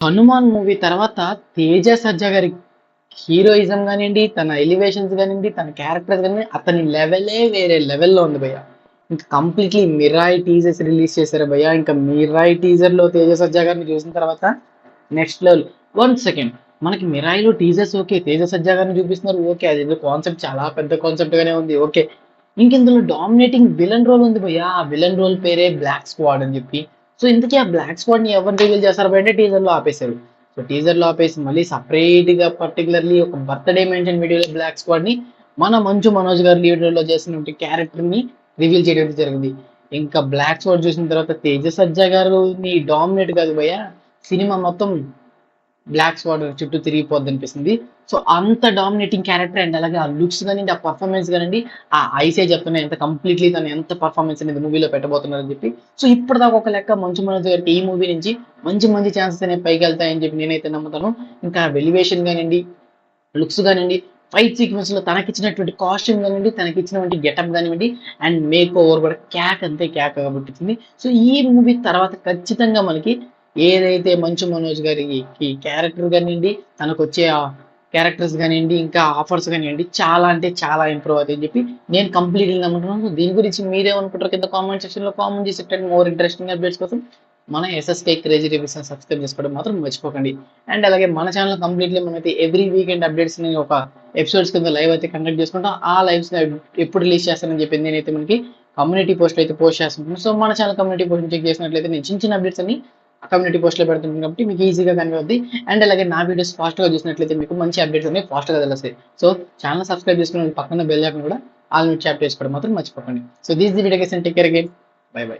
Hanuman movie తర్వాత తేజ సజ్జా గారి heroism కానివ్వండి తన ఎలివేషన్స్ కానివ్వండి తన క్యారెక్టర్స్ కానివ్వండి అతని లెవెలే వేరే లెవెల్లో ఉంది భయ్య. ఇంకా కంప్లీట్లీ మిరాయి టీజర్స్ రిలీజ్ చేశారు భయ్య. ఇంకా మిరాయి టీజర్లో తేజ సజ్జా గారిని చూసిన తర్వాత నెక్స్ట్ లెవెల్. వన్ సెకండ్ మనకి మిరాయిలో టీజర్స్ ఓకే తేజ సజ్జా గారిని చూపిస్తున్నారు ఓకే. అది కాన్సెప్ట్ చాలా పెద్ద కాన్సెప్ట్గానే ఉంది ఓకే. ఇంకెందులో డామినేటింగ్ విలన్ రోల్ ఉంది భయ్య. ఆ విలన్ రోల్ పేరే బ్లాక్ స్క్వాడ్ అని చెప్పి. సో ఇంతకీ ఆ బ్లాక్ స్పాట్ని ఎవరు రివీల్ చేస్తారు అంటే టీజర్లో ఆపేశారు. సో టీజర్లో ఆపేసి మళ్ళీ సపరేట్గా పర్టికులర్లీ ఒక బర్త్డే మెన్షన్ వీడియోలో బ్లాక్ స్పాట్ని మన మంచు మనోజ్ గారి లీడర్లో చేసినటువంటి క్యారెక్టర్ని రివీల్ చేయడం జరిగింది. ఇంకా బ్లాక్ స్పాట్ చూసిన తర్వాత తేజ సజ్జా నీ డామినేట్ కాదు భయ్య. సినిమా మొత్తం బ్లాక్ స్వాడ్ చుట్టూ తిరిగిపోద్ది అనిపిస్తుంది సో అంత డామినేటింగ్ క్యారెక్టర్ అండ్ అలాగే ఆ లుక్స్ కానివ్వండి ఆ పర్ఫార్మెన్స్ కానివ్వండి ఆ ఐసే చెప్తున్నాయి ఎంత కంప్లీట్లీ తను ఎంత పర్ఫార్మెన్స్ అనేది మూవీలో పెట్టబోతున్నారని చెప్పి. సో ఇప్పటిదాకా ఒక లెక్క మంచు మనోజ్ గారికి ఈ మూవీ నుంచి మంచి మంచి ఛాన్సెస్ అనేవి పైకి వెళ్తాయని చెప్పి నేనైతే నమ్ముతాను. ఇంకా వెలివేషన్ కానివ్వండి లుక్స్ కానివ్వండి ఫైట్ సీక్వెన్స్లో తనకిచ్చినటువంటి కాస్ట్యూమ్ కానివ్వండి తనకిచ్చినటువంటి గెటప్ కానివ్వండి అండ్ మేక్ ఓవర్ కూడా క్యాక్ అంతే క్యాక్ కాబట్టి సో ఈ మూవీ తర్వాత ఖచ్చితంగా మనకి ఏదైతే మంచు మనోజ్ గారికి క్యారెక్టర్ కానివ్వండి తనకు వచ్చే క్యారెక్టర్స్ కానివ్వండి ఇంకా ఆఫర్స్ కానివ్వండి చాలా అంటే చాలా ఇంప్రూవ్ అవుతాయని చెప్పి నేను కంప్లీట్ నమ్ముతున్నాను. దీని గురించి మీరేమనుకుంటారు కింద కామెంట్ సెక్షన్లో కామెంట్ చేసి మోర్ ఇంట్రెస్టింగ్ అప్డేట్స్ కోసం మన ఎస్ఎస్కే క్రేజీ రివ్యూస్ సబ్స్క్రైబ్ చేసుకోవడం మాత్రం మర్చిపోకండి. అండ్ అలాగే మన ఛానల్ కంప్లీట్లీ మనమైతే ఎవ్రీ వీకెండ్ అప్డేట్స్ని ఒక ఎపిసోడ్స్ కింద లైవ్ అయితే కండక్ట్ చేసుకుంటాం. ఆ లైవ్స్ ఎప్పుడు రిలీజ్ చేస్తానని చెప్పి నేనైతే మనకి కమ్యూనిటీ పోస్ట్ అయితే పోస్ట్ చేస్తున్నాను సో మన ఛానల్ కమ్యూనిటీ పోస్ట్ చెక్ చేసినట్లయితే నేను చిన్న చిన్న అప్డేట్స్ అన్ని కమ్యూనిటీ పోస్ట్లో పెడుతుంటాను కాబట్టి మీకు ఈజీగా కనిపిస్తుంది. అండ్ అలాగే నా వీడియోస్ ఫాస్ట్గా చూసినట్లయితే మీకు మంచి అప్డేట్స్ అనేవి ఫాస్ట్గా తెలుస్తాయి. సో ఛానల్ సబ్స్క్రైబ్ చేసుకుని పక్కన బెల్ ఐకాన్ కూడా ఆల్ నోట్ చాప్ చేసుకోవడం మాత్రం మర్చిపోకండి. So these the video take care again bye bye